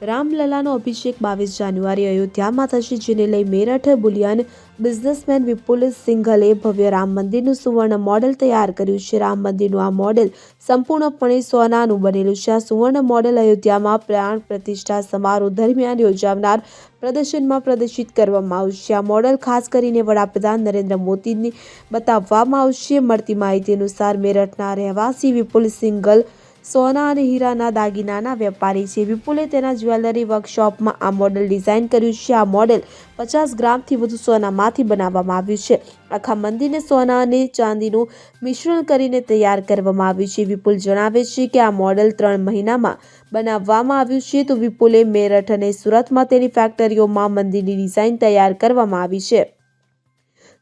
રામલલાનો અભિષેક બાવીસ જાન્યુઆરી અયોધ્યામાં થશે જેને લઈ મેરઠ બુલિયન બિઝનેસમેન વિપુલ સિંઘલે ભવ્ય રામ મંદિરનું સુવર્ણ મોડેલ તૈયાર કર્યું છે. રામ મંદિરનું આ મોડેલ સંપૂર્ણપણે સોનાનું બનેલું છે. આ સુવર્ણ મોડેલ અયોધ્યામાં પ્રાણ પ્રતિષ્ઠા સમારોહ દરમિયાન યોજાનાર પ્રદર્શનમાં પ્રદર્શિત કરવામાં આવશે. આ મોડેલ ખાસ કરીને વડાપ્રધાન નરેન્દ્ર મોદીની બતાવવામાં આવશે. મળતી માહિતી અનુસાર મેરઠના રહેવાસી વિપુલ સિંઘલ સોના અને હીરાના દાગીનાના વેપારી છે. વિપુલે તેના જ્વેલરી વર્કશોપમાં આ મોડેલ ડિઝાઇન કર્યું છે. આ મોડેલ પચાસ ગ્રામથી વધુ સોનામાંથી બનાવવામાં આવ્યું છે. આખા મંદિરને સોના અને ચાંદીનું મિશ્રણ કરીને તૈયાર કરવામાં આવ્યું છે. વિપુલ જણાવે છે કે આ મોડેલ ત્રણ મહિનામાં બનાવવામાં આવ્યું છે. તો વિપુલે મેરઠ અને સુરતમાં તેની ફેક્ટરીઓમાં મંદિરની ડિઝાઇન તૈયાર કરવામાં આવી છે.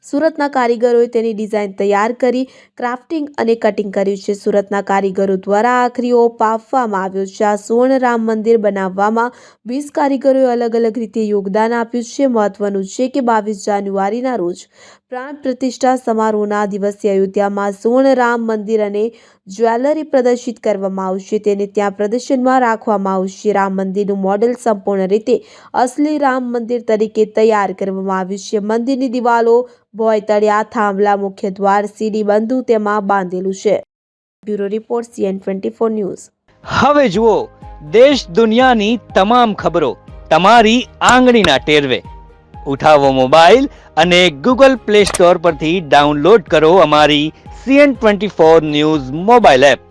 સુરતના કારીગરોએ તેની ડિઝાઇન તૈયાર કરી, ક્રાફ્ટિંગ અને કટિંગ કર્યું છે. સુરતના કારીગરો દ્વારા આખરી ઓપ આપવામાં આવ્યો છે. આ સુવર્ણ રામ મંદિર બનાવવામાં વીસ કારીગરોએ અલગ અલગ રીતે યોગદાન આપ્યું છે. મહત્વનું છે કે બાવીસ જાન્યુઆરીના રોજ પ્રાણ પ્રતિષ્ઠા સમારોહના દિવસે અયોધ્યામાં સુવર્ણ રામ મંદિર અને જ્વેલરી પ્રદર્શિત કરવામાં આવશે. તેને ત્યાં પ્રદર્શનમાં રાખવામાં આવશે. રામ મંદિરનું મોડેલ સંપૂર્ણ રીતે અસલી રામ મંદિર તરીકે તૈયાર કરવામાં આવ્યું છે. મંદિરની દિવાલો ભોયતળિયા થાંભલા, મુખ્ય દ્વાર, સીડી બંધુ તેમાં બાંધેલું છે. Bureau report CN twenty four news. હવે જુઓ, દેશ દુનિયાની તમામ ખબરો તમારી આંગળીના ટેરવે. ઉઠાવો મોબાઈલ અને ગૂગલ પ્લે સ્ટોર પરથી ડાઉનલોડ કરો અમારી CN twenty four news mobile app.